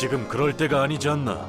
지금 그럴 때가 아니지 않나?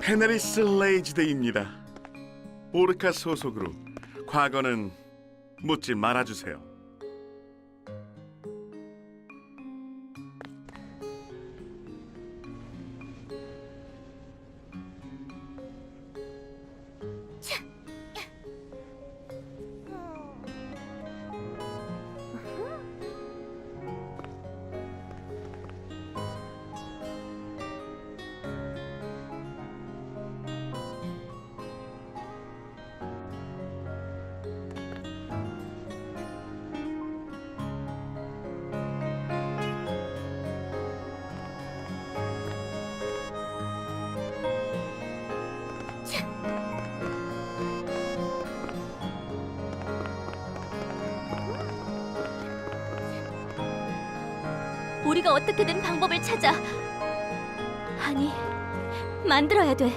페네리스 레이즈데이입니다. 오르카 소속으로 과거는 묻지 말아주세요. 우리가 어떻게든 방법을 찾아. 아니, 만들어야 돼.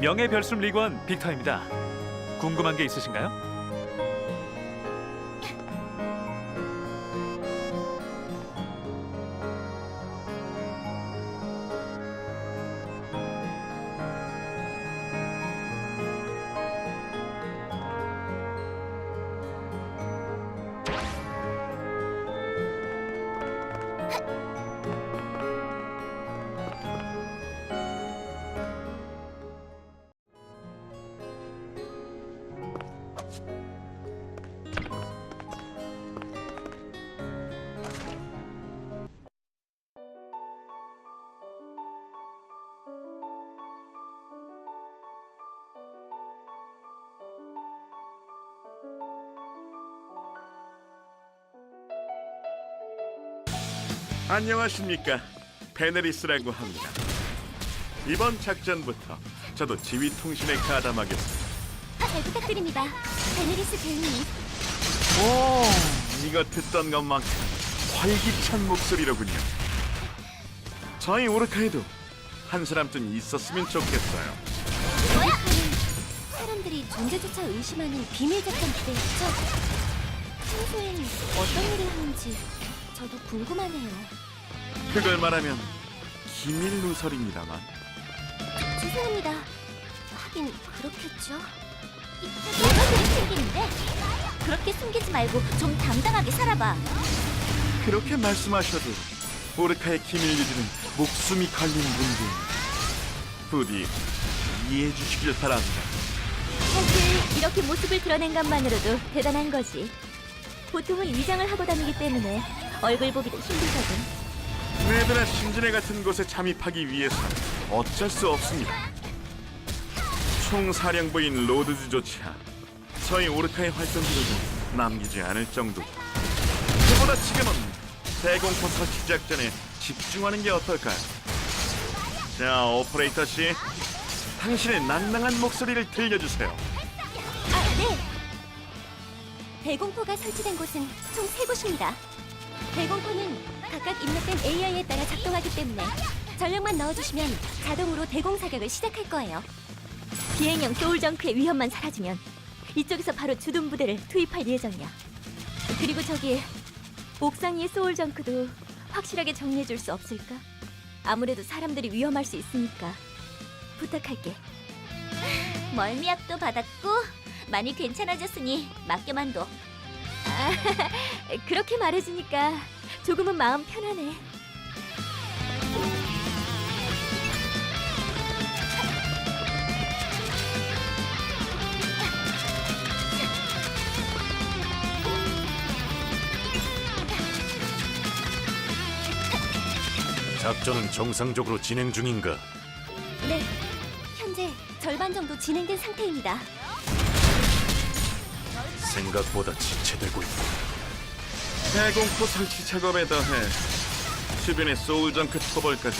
명예별숨 리관 빅터입니다. 궁금한 게 있으신가요? 안녕하십니까 페네리스라고 합니다. 이번 작전부터 저도 지휘 통신에 가담하겠습니다. 잘 부탁드립니다. 베네리스 대위님. 오, 이거 듣던 것만큼 활기찬 목소리로군요. 저희 오르카에도 한 사람쯤 있었으면 좋겠어요. 사람들이 존재조차 의심하는 비밀 작전 부대였죠? 평소엔 어떤 일을 하는지 저도 궁금하네요. 그걸 말하면 기밀 누설입니다만. 죄송합니다. 하긴 그렇겠죠. 이거들이 생기는데 그렇게 숨기지 말고 좀 당당하게 살아봐. 그렇게 말씀하셔도 오르카의 기밀 유지는 목숨이 걸린 문제입니다. 부디 이해해 주시길 바랍니다. 사실 이렇게 모습을 드러낸 것만으로도 대단한 거지. 보통은 위장을 하고 다니기 때문에 얼굴 보기도 힘들거든. 네드나 신진해 같은 곳에 잠입하기 위해서 어쩔 수 없습니다. 총사령부인 로드즈조차 저희 오르카의 활동 기록을 남기지 않을 정도다. 그보다 지금은 대공포 설치 작전에 집중하는 게 어떨까요? 자, 오퍼레이터 씨, 당신의 낭낭한 목소리를 들려주세요. 아, 네. 대공포가 설치된 곳은 총 세 곳입니다. 대공포는 각각 입력된 AI에 따라 작동하기 때문에 전력만 넣어주시면 자동으로 대공 사격을 시작할 거예요. 비행형 소울정크의 위험만 사라지면 이쪽에서 바로 주둔 부대를 투입할 예정이야. 그리고 저기 옥상 위의 소울정크도 확실하게 정리해줄 수 없을까? 아무래도 사람들이 위험할 수 있으니까 부탁할게. 멀미약도 받았고 많이 괜찮아졌으니 맡겨만 둬. 아, 그렇게 말해주니까 조금은 마음 편하네. 작전은 정상적으로 진행 중인가? 네, 현재 절반 정도 진행된 상태입니다. 생각보다 지체되고 있고 대공포 설치 작업에 더해 주변의 소울정크 토벌까지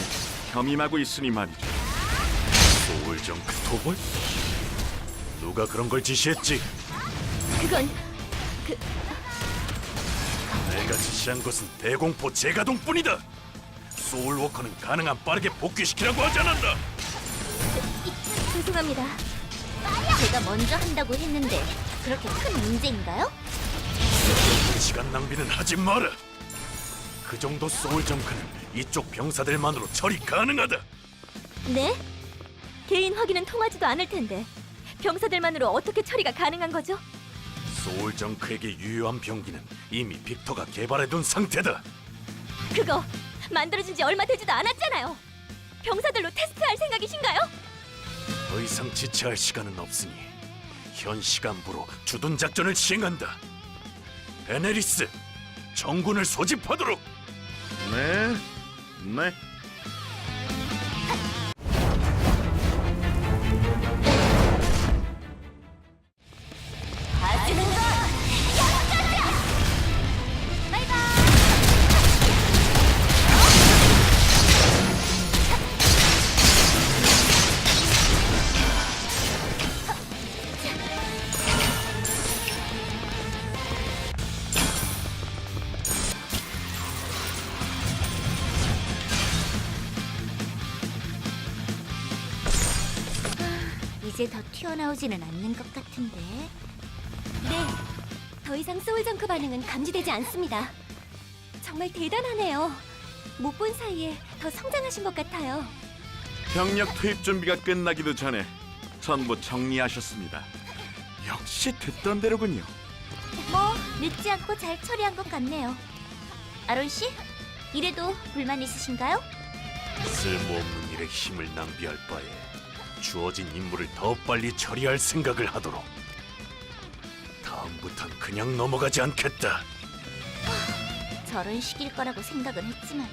겸임하고 있으니 말이죠. 소울정크 토벌? 누가 그런 걸 지시했지? 그건 내가 지시한 것은 대공포 재가동뿐이다. 소울워커는 가능한 빠르게 복귀시키라고 하지 않았나? 죄송합니다. 제가 먼저 한다고 했는데 그렇게 큰 문제인가요? 시간 낭비는 하지 마라. 그 정도 소울 정크는 이쪽 병사들만으로 처리 가능하다. 네? 개인 확인은 통하지도 않을 텐데 병사들만으로 어떻게 처리가 가능한 거죠? 소울 정크에게 유효한 병기는 이미 빅터가 개발해둔 상태다. 그거 만들어진 지 얼마 되지도 않았잖아요. 병사들로 테스트할 생각이신가요? 더 이상 지체할 시간은 없으니 현 시간부로 주둔 작전을 시행한다. 에네리스, 정군을 소집하도록. 네, 네. 이제 더 튀어나오지는 않는 것 같은데. 네, 더 이상 소울정크 반응은 감지되지 않습니다. 정말 대단하네요. 못 본 사이에 더 성장하신 것 같아요. 병력 투입 준비가 끝나기도 전에 전부 정리하셨습니다. 역시 듣던 대로군요. 뭐 늦지 않고 잘 처리한 것 같네요. 아론 씨, 이래도 불만 있으신가요? 쓸모없는 일에 힘을 낭비할 바에 주어진 임무를 더 빨리 처리할 생각을 하도록. 다음부턴 그냥 넘어가지 않겠다. 저런 식일 거라고 생각은 했지만